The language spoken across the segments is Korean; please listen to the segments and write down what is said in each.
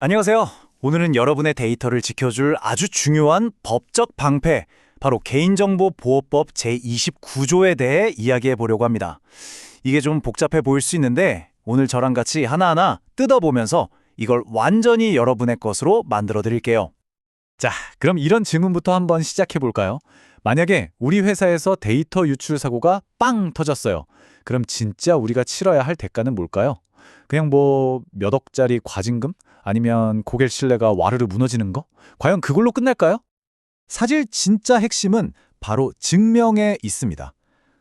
안녕하세요. 오늘은 여러분의 데이터를 지켜줄 아주 중요한 법적 방패, 바로 개인정보보호법 제29조에 대해 이야기해 보려고 합니다. 이게 좀 복잡해 보일 수 있는데 오늘 저랑 같이 하나하나 뜯어보면서 이걸 완전히 여러분의 것으로 만들어 드릴게요. 자, 그럼 이런 질문부터 한번 시작해 볼까요? 만약에 우리 회사에서 데이터 유출 사고가 빵 터졌어요. 그럼 진짜 우리가 치러야 할 대가는 뭘까요? 그냥 뭐 몇 억짜리 과징금? 아니면 고객 신뢰가 와르르 무너지는 거? 과연 그걸로 끝날까요? 사실 진짜 핵심은 바로 증명에 있습니다.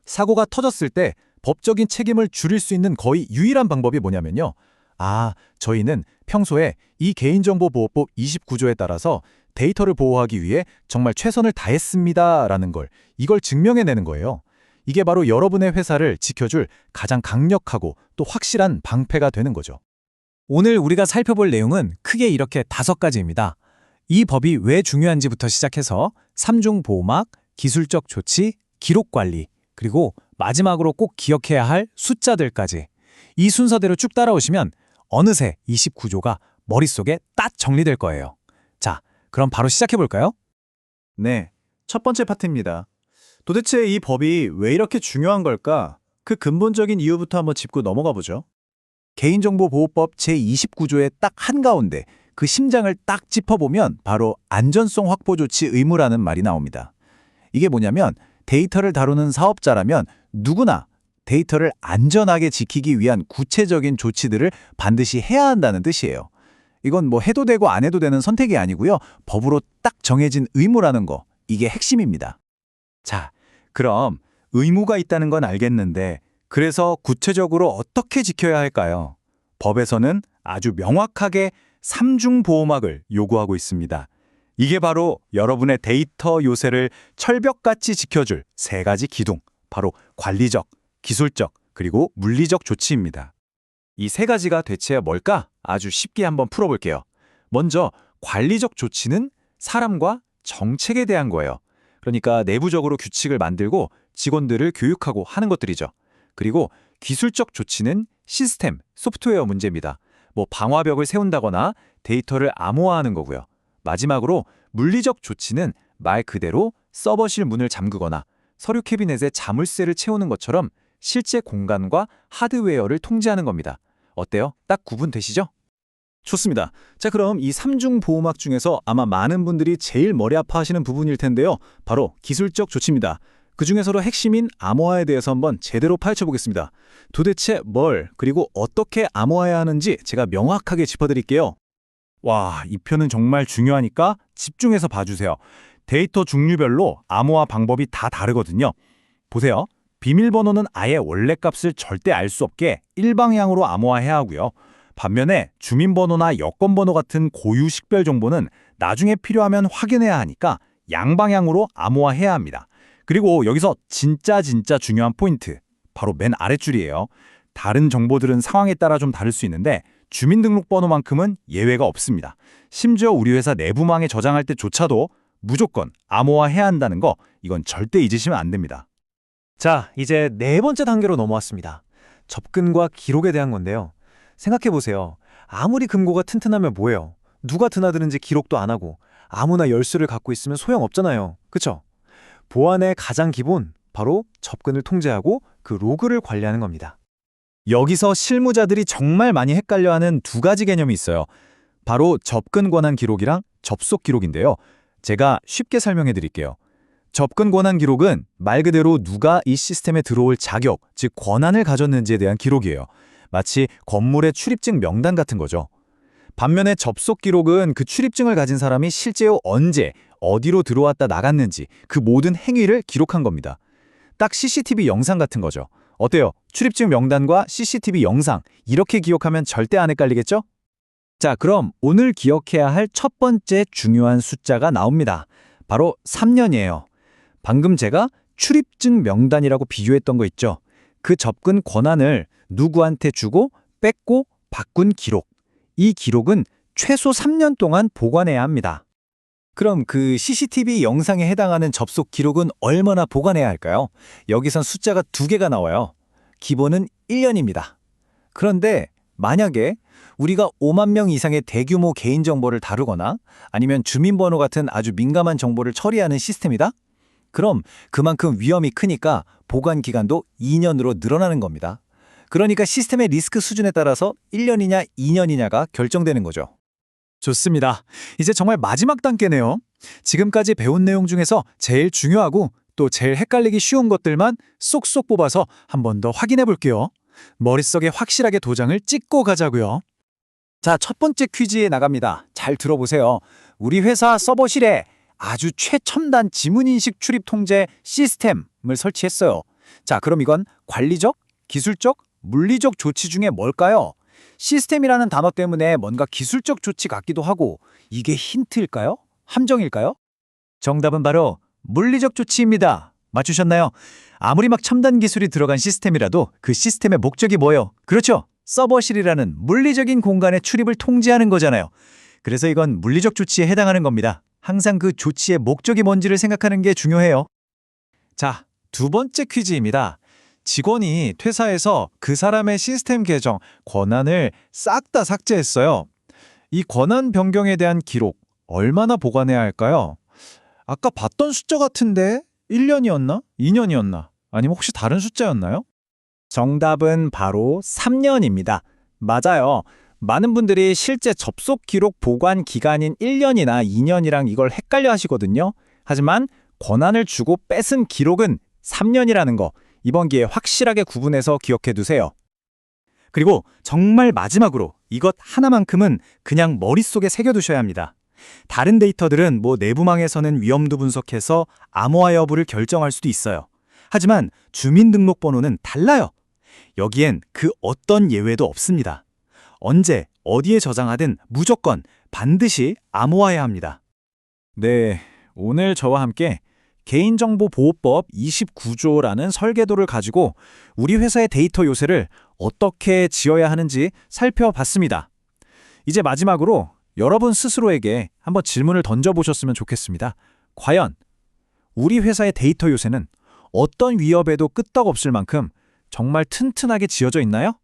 사고가 터졌을 때 법적인 책임을 줄일 수 있는 거의 유일한 방법이 뭐냐면요. 아, 저희는 평소에 이 개인정보보호법 29조에 따라서 데이터를 보호하기 위해 정말 최선을 다했습니다라는 걸 이걸 증명해내는 거예요. 이게 바로 여러분의 회사를 지켜줄 가장 강력하고 또 확실한 방패가 되는 거죠. 오늘 우리가 살펴볼 내용은 크게 이렇게 다섯 가지입니다. 이 법이 왜 중요한지부터 시작해서 삼중 보호막, 기술적 조치, 기록 관리, 그리고 마지막으로 꼭 기억해야 할 숫자들까지 이 순서대로 쭉 따라오시면 어느새 29조가 머릿속에 딱 정리될 거예요. 자, 그럼 바로 시작해 볼까요? 네, 첫 번째 파트입니다. 도대체 이 법이 왜 이렇게 중요한 걸까? 그 근본적인 이유부터 한번 짚고 넘어가 보죠. 개인정보보호법 제29조의 딱 한가운데 그 심장을 딱 짚어보면 바로 안전성 확보 조치 의무라는 말이 나옵니다. 이게 뭐냐면 데이터를 다루는 사업자라면 누구나 데이터를 안전하게 지키기 위한 구체적인 조치들을 반드시 해야 한다는 뜻이에요. 이건 뭐 해도 되고 안 해도 되는 선택이 아니고요. 법으로 딱 정해진 의무라는 거. 이게 핵심입니다. 자, 그럼 의무가 있다는 건 알겠는데 그래서 구체적으로 어떻게 지켜야 할까요? 법에서는 아주 명확하게 삼중 보호막을 요구하고 있습니다. 이게 바로 여러분의 데이터 요새를 철벽같이 지켜줄 세 가지 기둥, 바로 관리적, 기술적, 그리고 물리적 조치입니다. 이 세 가지가 대체 뭘까? 아주 쉽게 한번 풀어볼게요. 먼저 관리적 조치는 사람과 정책에 대한 거예요. 그러니까 내부적으로 규칙을 만들고 직원들을 교육하고 하는 것들이죠. 그리고 기술적 조치는 시스템, 소프트웨어 문제입니다. 뭐 방화벽을 세운다거나 데이터를 암호화하는 거고요. 마지막으로 물리적 조치는 말 그대로 서버실 문을 잠그거나 서류 캐비넷에 자물쇠를 채우는 것처럼 실제 공간과 하드웨어를 통제하는 겁니다. 어때요? 딱 구분되시죠? 좋습니다. 자, 그럼 이 삼중 보호막 중에서 아마 많은 분들이 제일 머리 아파하시는 부분일 텐데요. 바로 기술적 조치입니다. 그 중에서도 핵심인 암호화에 대해서 한번 제대로 파헤쳐 보겠습니다. 도대체 뭘 그리고 어떻게 암호화해야 하는지 제가 명확하게 짚어드릴게요. 와, 이 편은 정말 중요하니까 집중해서 봐주세요. 데이터 종류별로 암호화 방법이 다 다르거든요. 보세요. 비밀번호는 아예 원래 값을 절대 알 수 없게 일방향으로 암호화해야 하고요. 반면에 주민번호나 여권번호 같은 고유 식별 정보는 나중에 필요하면 확인해야 하니까 양방향으로 암호화해야 합니다. 그리고 여기서 진짜 진짜 중요한 포인트, 바로 맨 아랫줄이에요. 다른 정보들은 상황에 따라 좀 다를 수 있는데 주민등록번호만큼은 예외가 없습니다. 심지어 우리 회사 내부망에 저장할 때조차도 무조건 암호화해야 한다는 거 이건 절대 잊으시면 안 됩니다. 자, 이제 네 번째 단계로 넘어왔습니다. 접근과 기록에 대한 건데요. 생각해 보세요. 아무리 금고가 튼튼하면 뭐예요? 누가 드나드는지 기록도 안 하고 아무나 열쇠를 갖고 있으면 소용없잖아요. 그쵸? 보안의 가장 기본, 바로 접근을 통제하고 그 로그를 관리하는 겁니다. 여기서 실무자들이 정말 많이 헷갈려하는 두 가지 개념이 있어요. 바로 접근 권한 기록이랑 접속 기록인데요. 제가 쉽게 설명해 드릴게요. 접근 권한 기록은 말 그대로 누가 이 시스템에 들어올 자격, 즉 권한을 가졌는지에 대한 기록이에요. 마치 건물의 출입증 명단 같은 거죠. 반면에 접속 기록은 그 출입증을 가진 사람이 실제 언제, 어디로 들어왔다 나갔는지 그 모든 행위를 기록한 겁니다. 딱 CCTV 영상 같은 거죠. 어때요? 출입증 명단과 CCTV 영상 이렇게 기억하면 절대 안 헷갈리겠죠? 자, 그럼 오늘 기억해야 할 첫 번째 중요한 숫자가 나옵니다. 바로 3년이에요. 방금 제가 출입증 명단이라고 비교했던 거 있죠? 그 접근 권한을 누구한테 주고 뺏고 바꾼 기록. 이 기록은 최소 3년 동안 보관해야 합니다. 그럼 그 CCTV 영상에 해당하는 접속 기록은 얼마나 보관해야 할까요? 여기선 숫자가 두 개가 나와요. 기본은 1년입니다. 그런데 만약에 우리가 5만 명 이상의 대규모 개인정보를 다루거나 아니면 주민번호 같은 아주 민감한 정보를 처리하는 시스템이다? 그럼 그만큼 위험이 크니까 보관 기간도 2년으로 늘어나는 겁니다. 그러니까 시스템의 리스크 수준에 따라서 1년이냐 2년이냐가 결정되는 거죠. 좋습니다. 이제 정말 마지막 단계네요. 지금까지 배운 내용 중에서 제일 중요하고 또 제일 헷갈리기 쉬운 것들만 쏙쏙 뽑아서 한 번 더 확인해 볼게요. 머릿속에 확실하게 도장을 찍고 가자고요. 자, 첫 번째 퀴즈에 나갑니다. 잘 들어보세요. 우리 회사 서버실에 아주 최첨단 지문인식 출입 통제 시스템을 설치했어요. 자, 그럼 이건 관리적, 기술적, 물리적 조치 중에 뭘까요? 시스템이라는 단어 때문에 뭔가 기술적 조치 같기도 하고 이게 힌트일까요? 함정일까요? 정답은 바로 물리적 조치입니다. 맞추셨나요? 아무리 막 첨단 기술이 들어간 시스템이라도 그 시스템의 목적이 뭐예요? 그렇죠. 서버실이라는 물리적인 공간의 출입을 통제하는 거잖아요. 그래서 이건 물리적 조치에 해당하는 겁니다. 항상 그 조치의 목적이 뭔지를 생각하는 게 중요해요. 자, 두 번째 퀴즈입니다. 직원이 퇴사해서 그 사람의 시스템 계정, 권한을 싹 다 삭제했어요. 이 권한 변경에 대한 기록 얼마나 보관해야 할까요? 아까 봤던 숫자 같은데 1년이었나? 2년이었나? 아니면 혹시 다른 숫자였나요? 정답은 바로 3년입니다. 맞아요. 많은 분들이 실제 접속 기록 보관 기간인 1년이나 2년이랑 이걸 헷갈려 하시거든요. 하지만 권한을 주고 뺏은 기록은 3년이라는 거 이번 기회에 확실하게 구분해서 기억해 두세요. 그리고 정말 마지막으로 이것 하나만큼은 그냥 머릿속에 새겨두셔야 합니다. 다른 데이터들은 뭐 내부망에서는 위험도 분석해서 암호화 여부를 결정할 수도 있어요. 하지만 주민등록번호는 달라요. 여기엔 그 어떤 예외도 없습니다. 언제, 어디에 저장하든 무조건 반드시 암호화해야 합니다. 네, 오늘 저와 함께 개인정보보호법 29조라는 설계도를 가지고 우리 회사의 데이터 요새를 어떻게 지어야 하는지 살펴봤습니다. 이제 마지막으로 여러분 스스로에게 한번 질문을 던져보셨으면 좋겠습니다. 과연 우리 회사의 데이터 요새는 어떤 위협에도 끄떡없을 만큼 정말 튼튼하게 지어져 있나요?